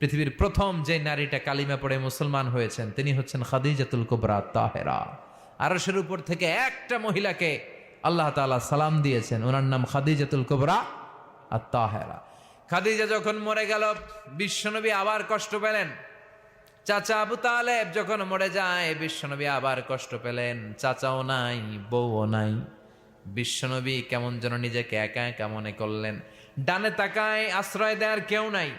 পৃথিবীর প্রথম যে নারীটা কালিমা পড়ে মুসলমান হয়েছেন, তিনি হচ্ছেন খাদিজাতুল কুবরা, তাহেরা। আরশের উপর থেকে একটা মহিলাকে আল্লাহ তাআলা সালাম দিয়েছেন, ওনার নাম খাদিজাতুল কুবরা আর তাহেরা। খাদিজা যখন মরে গেল, বিশ্বনবী আবার কষ্ট পেলেন। চাচা আবু তালেব যখন মরে যায়, বিশ্বনবী আবার কষ্ট পেলেন। চাচাও নাই, বউও নাই। বিশ্বনবী কেমন যেন নিজেকে একা একা মনে করলেন। ডানে তাকায় আশ্রয় দেওয়ার কেউ নাই।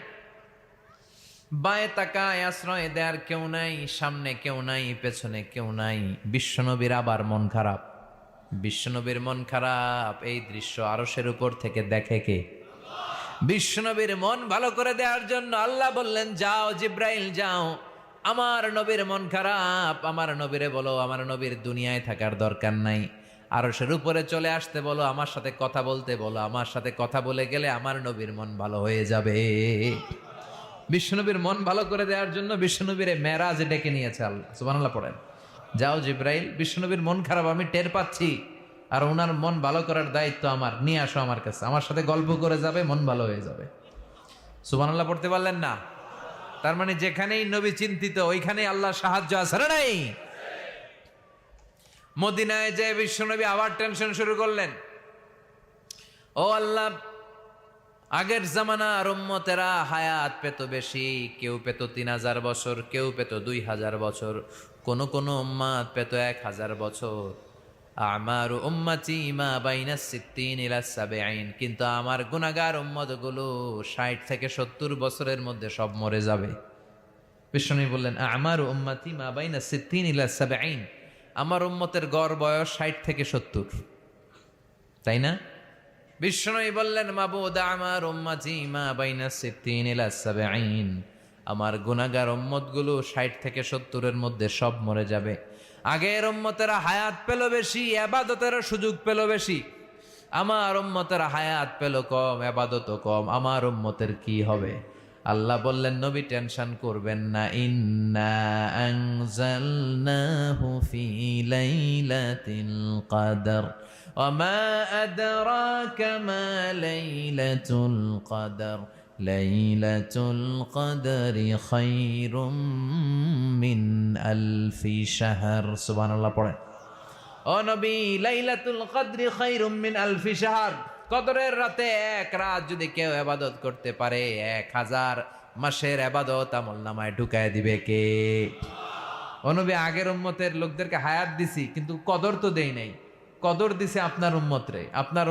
বায়ে তাকায় আশ্রয় দেয়ার কেউ নাই, সামনে কেউ নাই, পেছনে কেউ নাই। বিশ্বনবীর আবার মন খারাপ। বিশ্বনবীর মন খারাপ, এই দৃশ্য আরশের উপর থেকে দেখে কে? বিশ্বনবীর মন ভালো করে দেওয়ার জন্য আল্লাহ বললেন, যাও জিব্রাইল, যাও। আমার নবীর মন খারাপ। আমার নবীরে বলো, আমার নবীর দুনিয়ায় থাকার দরকার নাই। আরশের উপরে চলে আসতে বলো, আমার সাথে কথা বলতে বলো। আমার সাথে কথা বলে গেলে আমার নবীর মন ভালো হয়ে যাবে। বিশ্বনবীর মন ভালো করে দেওয়ার জন্য বিশ্বনবীর মেরাজ ডেকে নিয়েছে আল্লাহ। সুবহানাল্লাহ পড়েন। যাও জিব্রাইল, বিশ্বনবীর মন খারাপ, আমি টের পাচ্ছি। আর ওনার মন ভালো করার দায়িত্ব আমার, নিয়ে আসো আমার কাছে। আমার সাথে গল্প করে যাবে, মন ভালো হয়ে যাবে। সুবহানাল্লাহ পড়তে পারলেন না? তার মানে যেখানেই নবী চিন্তিত, ওইখানেই আল্লাহ সাহায্য না নাই? মদিনায় যে বিশ্বনবী আবার টেনশন শুরু করলেন। ও আল্লাহ আগের জামানার উম্মতেরা হায়াত পেত বেশি, কেউ পেত তিন হাজার বছর, কেউ পেত দুই হাজার বছর, কোন কোন উম্মাত পেত এক হাজার বছর। আমার উম্মাতি মা বাইনা সিদ্দিন ইলা সাবেআইন কিন্তু আমার গুনাহগার উম্মতগুলো ষাট থেকে সত্তর বছরের মধ্যে সব মরে যাবে। বিষ্ণু বললেন, আমার উম্মাতি মা বাইনা সিদ্দিন ইলা সাবেআইন আমার উম্মতের গড় বয়স ষাট থেকে সত্তর। তাই না? বিষ্ণুই বললেন, মাবুদ, আমার উম্মাতি মা বাইনা সিদ্দিন ইলা সাবেআইন আমার গুনাহগার উম্মতগুলো ষাট থেকে সত্তরের মধ্যে সব মরে যাবে। আগের উম্মতেরা হায়াত পেল বেশি, আবাদতের সুযোগ পেল বেশি। আমার উম্মতের হায়াত পেল কম আবাদত কম। আমার উম্মতের কি হবে? আল্লাহ বললেন, নবী, টেনশন করবেন না। ইন্না আনজালনাহু ফি লাইলাতিল কদর। ওমা আদরাকা মা লাইলাতুল কদর। লাইলাতুল কদরি খায়রুম মিন আলফি শাহর। সুবহানাল্লাহ পড়ে ও নবী, লাইলাতুল কদরি খায়রুম মিন আলফি শাহর। কদরের রাতে এক রাত যদি কেউ আবাদত করতে পারে, এক হাজার মাসের আবাদত আমল নামায় ঢুকায় দিবে কে? অনুবি আগের উম্মতের লোকদেরকে হায়াত দিছি, কিন্তু কদর তো দেই নাই। কদর দিছে আপনার উম্মতরে। আপনার